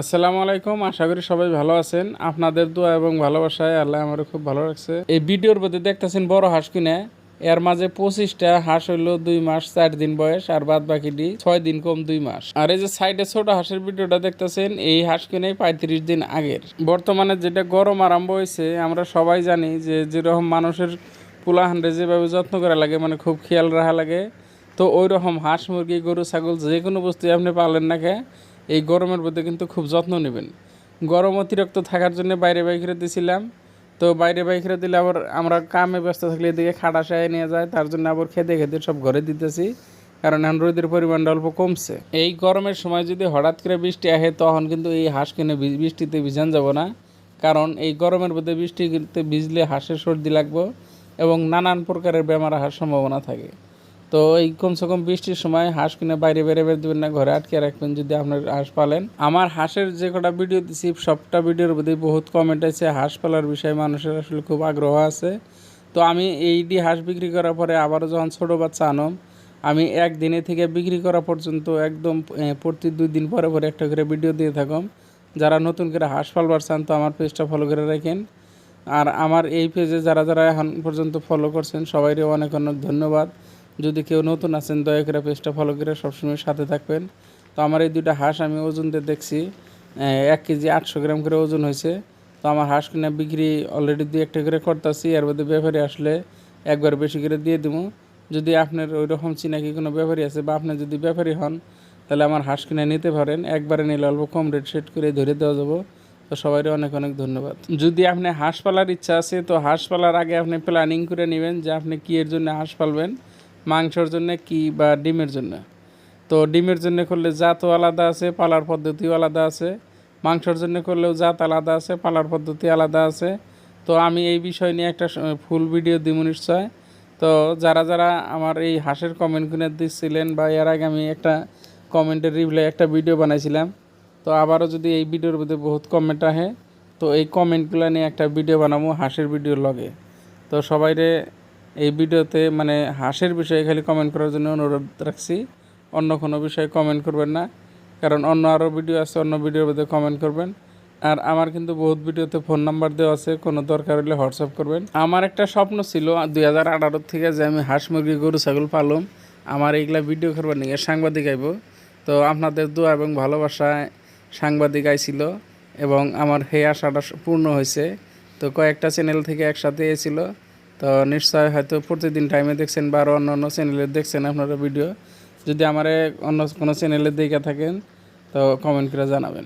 আসসালামু আলাইকুম, আশা করি সবাই ভালো আছেন। আপনাদের দোয়া এবং ভালোবাসায় আল্লাহ আমার খুব ভালো রাখছে। এই ভিডিওর মধ্যে দেখতেছেন বড় হাঁস কিনে। এর মাঝে পঁচিশটা হাঁস হইল দুই মাস, চার দিন বয়স, আর বাদ বাকিটি ছয় দিন কম দুই মাস। আর এই যে সাইডে ছোট হাঁসের ভিডিওটা দেখতেছেন, এই হাঁস কিনে পঁয়ত্রিশ দিন আগের। বর্তমানে যেটা গরম আরম্ভ হয়েছে, আমরা সবাই জানি যে যেরকম মানুষের পোলা হান্ডে যেভাবে যত্ন করা লাগে মানে খুব খেয়াল রাখা লাগে। তো ওই রকম হাঁস, মুরগি, গরু, ছাগল যে কোনো বস্তু আপনি পালেন না কে এই গরমের মধ্যে কিন্তু খুব যত্ন নেবেন। গরম অতিরিক্ত থাকার জন্য বাইরে বাইরে দিয়েছিলাম তো বাইরে বাইরে দিলে আবার আমরা কামে ব্যস্ত থাকলে এদিকে খাটা সায় নিয়ে যায়, তার জন্য আবার খেতে খেতে সব ঘরে দিতেছি। কারণ এখন রোদের পরিমাণটা অল্প কমছে। এই গরমের সময় যদি হঠাৎ করে বৃষ্টি আসে, তখন কিন্তু এই হাঁস কিনে বৃষ্টিতে ভিজান যাব না। কারণ এই গরমের মধ্যে বৃষ্টিতে ভিজলে হাঁসের সর্দি লাগবে এবং নানান প্রকারের বেমার আসার সম্ভাবনা থাকে। তো এই কমসে কম বৃষ্টির সময় হাঁস কিনে বাইরে বেড়ে বের দেবেন না, ঘরে আটকে রাখবেন যদি আপনার হাঁস পালেন। আমার হাঁসের যে কটা ভিডিও দিছি, সবটা ভিডিওর মধ্যে বহুত কমেন্ট আছে, হাঁস পালার বিষয়ে মানুষের আসলে খুব আগ্রহ আছে। তো আমি এই ডি হাঁস বিক্রি করার পরে আবারও যখন ছোটো বাচ্চা আনম, আমি একদিনে থেকে বিক্রি করা পর্যন্ত একদম প্রতি দুই দিন পরে পরে একটা করে ভিডিও দিয়ে থাকুম। যারা নতুন করে হাঁস পালবার চান, তো আমার পেজটা ফলো করে রাখেন। আর আমার এই পেজে যারা যারা এখন পর্যন্ত ফলো করছেন, সবাইকে অনেক অনেক ধন্যবাদ। যদি কেউ নতুন আছেন, দয়া করে পেজটা ফলো করে সবসময় সাথে থাকবেন। তো আমার এই দুইটা হাঁস আমি ওজন দিয়ে দেখছি এক কেজি আটশো গ্রাম করে ওজন হয়েছে। তো আমার হাঁস কিনে বিক্রি অলরেডি দুই একটা করে করতেছি, এর মধ্যে ব্যাপারী আসলে একবার বেশি করে দিয়ে দেবো। যদি আপনার ওই রকম চিনাকি কোনো ব্যাপারী আছে বা আপনি যদি ব্যাপারী হন, তাহলে আমার হাঁস কিনে নিতে পারেন। একবারে নিলে অল্প কম রেট সেট করে ধরে দেওয়া যাব। তো সবাইকে অনেক অনেক ধন্যবাদ। যদি আপনি হাঁস পালার ইচ্ছা আছে, তো হাঁস পালার আগে আপনি প্ল্যানিং করে নেবেন যে আপনি কী এর জন্য হাঁস পালবেন। মাংসর জন্য কি বা ডিমের জন্য? তো ডিমের জন্য করলে জাতও আলাদা আছে, পালার পদ্ধতিও আলাদা আছে। মাংসর জন্য করলেও জাত আলাদা আছে, পালার পদ্ধতি আলাদা আছে। তো আমি এই বিষয় নিয়ে একটা ফুল ভিডিও দিব নিশ্চয়। তো যারা যারা আমার এই হাঁসের কমেন্ট কিনে দিচ্ছিলেন বা এর আগে আমি একটা কমেন্টের রিপ্লাই একটা ভিডিও বানাইছিলাম, তো আবারও যদি এই ভিডিওর মধ্যে বহুত কমেন্ট আহে তো এই কমেন্টগুলো নিয়ে একটা ভিডিও বানাবো হাঁসের ভিডিওর লগে। তো সবাইরে এই ভিডিওতে মানে হাঁসের বিষয়ে খালি কমেন্ট করার জন্য অনুরোধ রাখছি। অন্য কোনো বিষয়ে কমেন্ট করবেন না, কারণ অন্য আরও ভিডিও আছে, অন্য ভিডিওর মধ্যে কমেন্ট করবেন। আর আমার কিন্তু বহুত ভিডিওতে ফোন নাম্বার দেওয়া আছে, কোনো দরকার হলে হোয়াটসঅ্যাপ করবেন। আমার একটা স্বপ্ন ছিল, দুই হাজার আঠারো থেকে যে আমি হাঁস, মুরগি, গরু, ছাগল পালুম, আমার এইগুলা ভিডিও করবার নিয়ে সাংবাদিক আইব। তো আপনাদের দোয়া এবং ভালোবাসায় সাংবাদিক আইছিল এবং আমার হে আশাটা পূর্ণ হয়েছে। তো কয়েকটা চ্যানেল থেকে একসাথে এসেছিল তো নিশ্চয় হয়তো প্রতিদিন টাইমে দেখছেন বা আরও অন্য অন্য চ্যানেলে দেখছেন আপনারা ভিডিও যদি আমার অন্য কোনো চ্যানেলে দেখে থাকেন, তো কমেন্ট করে জানাবেন।